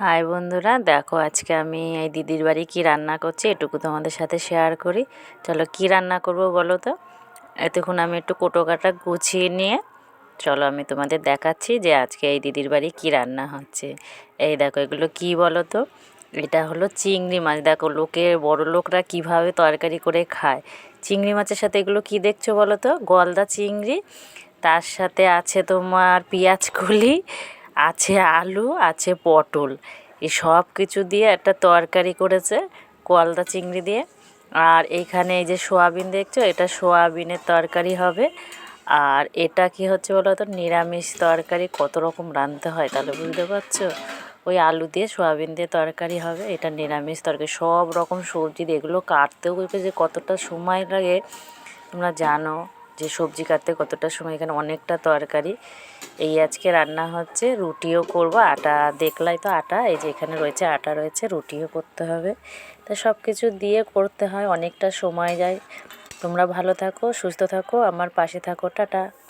High বন্ধুরা, দেখো আজকে আমি এই দিদির বাড়ি কি রান্না করছি এটুকু তোমাদের সাথে শেয়ার করি। চলো কি রান্না করব বলো তো? এতক্ষণ আমি একটু কোটো কাটা গুছিয়ে নিয়ে চলো আমি তোমাদের দেখাচ্ছি যে আজকে এই দিদির বাড়ি কি রান্না হচ্ছে। এই দেখো এগুলো কি বলো তো? এটা হলো চিংড়ি মাছ। দেখো লোকের বড় লোকরা কীভাবে তরকারি করে খায়। চিংড়ি মাছের সাথে এগুলো কি দেখছ বলো তো? গলদা চিংড়ি, তার সাথে আছে তোমার পেঁয়াজ কলি আছে আলু, আছে পটল। এই সব কিছু দিয়ে একটা তরকারি করেছে গলদা চিংড়ি দিয়ে। আর এইখানে এই যে সোয়াবিন দেখছ, এটা সোয়াবিনের তরকারি হবে। আর এটা কি হচ্ছে বলো তো, নিরামিষ তরকারি, কত রকম রাঁধতে হয় তাহলে বুঝতে পারছ? ওই আলু দিয়ে, সোয়াবিন দিয়ে তরকারি হবে, এটা নিরামিষ তরকারি। সব রকম সবজি দিয়ে, এগুলো কাটতেও যে কতটা সময় লাগে, তোমরা জানো। যে সবজি কাটতে কতটা সময়, এখানে অনেকটা তরকারি। এই আজকে রান্না হচ্ছে রুটিও করব, আটা দেখলাই তো আটা, এই যে এখানে রয়েছে আটা রয়েছে, রুটিও করতে হবে। তা সব কিছু দিয়ে করতে হয়, অনেকটা সময় যায়। তোমরা ভালো থাকো, সুস্থ থাকো, আমার পাশে থাকো, টাটা।